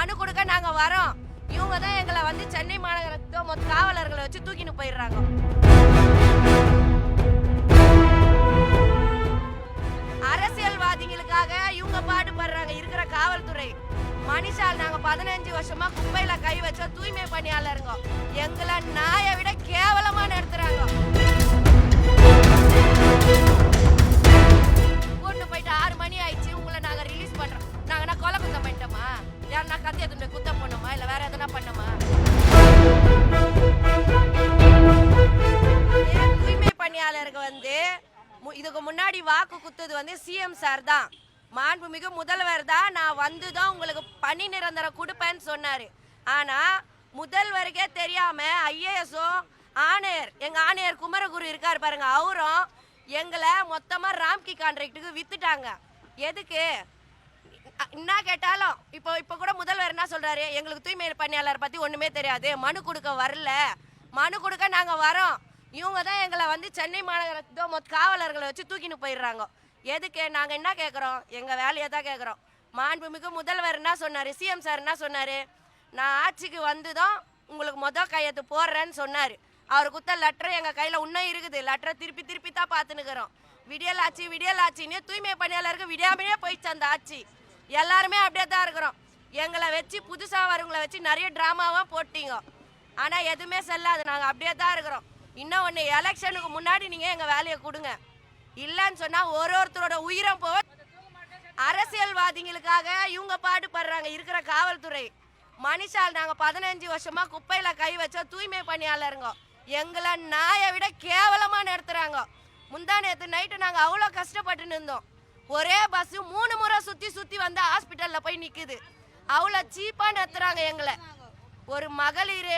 மனு கொடுக்க நாங்க வரோம். இவங்க தான் எங்களை வந்து சென்னை மாநகரத்தோ மொத்த காவலர்களை வச்சு தூக்கின்னு போயிடுறாங்க. அரசியல்வாதிகளுக்காக இவங்க பாடுபடுறாங்க இருக்கிற காவல்துறை. மனுஷால் நாங்க பதினஞ்சு வருஷமா குப்பையில கை வச்சா தூய்மை பணியாளருங்க. எங்களை நாயை விட கேவலமா நடத்துறாங்க. யாருன்னா கத்தி எடுத்துட்டு குத்தம் பண்ணோமா? இல்ல வேற எதனா பண்ணுமா? தூய்மை பணியாளருக்கு வந்து மு- இதுக்கு முன்னாடி வாக்கு குத்துது வந்து சிஎம் சார் தான். மாண்புமிகு முதல்வர் தான். நான் வந்து தான் உங்களுக்கு பணி நிரந்தரம் கொடுப்பேன்னு சொன்னாரு. ஆனா முதல்வருக்கே தெரியாம ஐஏஎஸும் ஆணையர் எங்க ஆணையர் குமரகுரு இருக்காரு பாருங்க அவரும் எங்களை மொத்தமா ராம்கி கான்ட்ராக்டுக்கு வித்துட்டாங்க. எதுக்கு? என்ன கேட்டாலும் இப்போ இப்போ கூட முதல்வர் என்ன சொல்றாரு? எங்களுக்கு தூய்மை பணியாளர் பத்தி ஒண்ணுமே தெரியாது. மனு கொடுக்க வரல. மனு கொடுக்க நாங்க வரோம். இவங்க தான் எங்களை வந்து சென்னை மாநகரத்தோ மொத்த காவலர்களை வச்சு தூக்கின்னு போயிடுறாங்க. எதுக்கு? நாங்க என்ன கேட்குறோம் எங்க வேலையை தான் கேட்குறோம் மாண்புமிகு முதல்வர் என்ன சொன்னாரு? சிஎம் சார் என்ன சொன்னாரு? நான் ஆட்சிக்கு வந்து தான் உங்களுக்கு மொதல் கையெழுத்து போடுறேன்னு சொன்னார். அவர் குத்த லெட்டர் எங்கள் கையில் இன்னும் இருக்குது. லெட்டரை திருப்பி திருப்பி தான் பார்த்துனுக்குறோம் விடியல் ஆட்சி விடியல் ஆட்சின்னு தூய்மை பணியாளருக்கு விடியாமலே போயிடுச்சு அந்த ஆட்சி. எல்லாருமே அப்படியே தான் இருக்கிறோம். எங்களை வச்சு புதுசாக வரவங்களை வச்சு நிறைய ட்ராமாவாக போட்டீங்க. ஆனால் எதுவுமே செல்லாது. நாங்கள் அப்படியே தான் இருக்கிறோம். இன்னும் ஒன்று எலெக்ஷனுக்கு முன்னாடி நீங்கள் எங்கள் வேலையை கொடுங்க. இல்லைன்னு சொன்னால் ஒரு ஒருத்தரோட உயிரம் போக அரசியல்வாதிகளுக்காக இவங்க பாடுபடுறாங்க இருக்கிற காவல்துறை. மனுஷால் நாங்கள் பதினஞ்சு வருஷமாக குப்பையில் கை வச்ச தூய்மை பணியாளருங்க. எங்களை நாயை விட கேவலமாக நடத்துகிறாங்க முந்தா நேற்று நைட்டு நாங்கள் அவ்வளோ கஷ்டப்பட்டு இருந்தோம். ஒரே பஸ்ஸு மூணு சுத்தி சுத்தி வந்து ஹாஸ்பிட்டல்ல போய் நிக்குது. அவ்வளோ சீப்பா நடத்துறாங்க எங்களை. ஒரு மகளிர்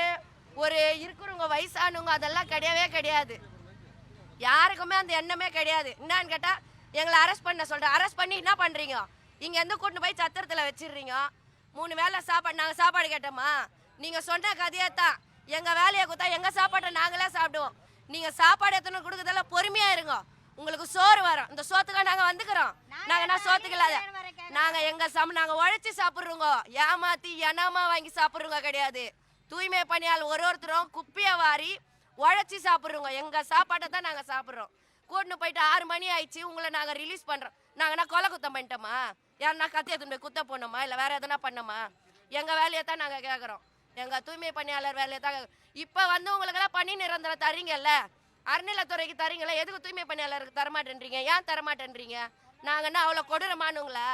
ஒரு இருக்கிறவங்க வயசானவங்க அதெல்லாம் கிடையவே கிடையாது. யாருக்குமே அந்த எண்ணமே கிடையாது. என்னன்னு கேட்டா எங்களை அரெஸ்ட் பண்ண சொல்றேன் அரெஸ்ட் பண்ணி என்ன பண்றீங்க? இங்க இருந்து கூட்டு போய் சத்திரத்துல வச்சிடுறீங்க. மூணு வேளை சாப்பாடு நாங்க சாப்பாடு கேட்டோமா? நீங்க சொன்ன கதையே தான். எங்க வேலையை கொடுத்தா எங்க சாப்பாட்டை நாங்களே சாப்பிடுவோம். நீங்க சாப்பாடு எத்தனை கொடுக்குறதெல்லாம் பொறுமையா இருங்க. உங்களுக்கு சோறு வரும். இந்த சோத்துக்காக நாங்க வந்துக்கிறோம். நாங்க என்ன சோத்துக்கு இல்லாத நாங்க எங்க சம் நாங்க உழைச்சி சாப்பிடுறோங்க ஏமாத்தி எனாமா வாங்கி சாப்பிடுறோங்க கிடையாது. தூய்மை பணியால் ஒரு ஒருத்தரும் குப்பையை வாரி உழைச்சி சாப்பிட்றோங்க எங்க சாப்பாட்டை தான் நாங்க சாப்பிட்றோம். கூட்டின்னு போயிட்டு ஆறு மணி ஆயிடுச்சு. உங்களை நாங்க ரிலீஸ் பண்றோம். நாங்க என்ன கொலை குத்தம் பண்ணிட்டோமா? யாருன்னா கத்தி துண்டு குத்த போனோமா இல்ல வேற எதனா பண்ணோமா? எங்க வேலையை தான் நாங்க கேட்குறோம் எங்க தூய்மை பணியாளர் வேலையை தான் கேக்குறோம். இப்ப வந்து உங்களுக்கெல்லாம் பணி நிரந்தரம் தரீங்கல்ல? அறநிலைத்துறைக்கு தரீங்களா எதுக்கு தூய்மை பணியாளருக்கு தரமாட்டேன்றீங்க? ஏன் தரமாட்டேன்றீங்க? நாங்க என்ன அவ்வளோ கொடூரமானுங்களா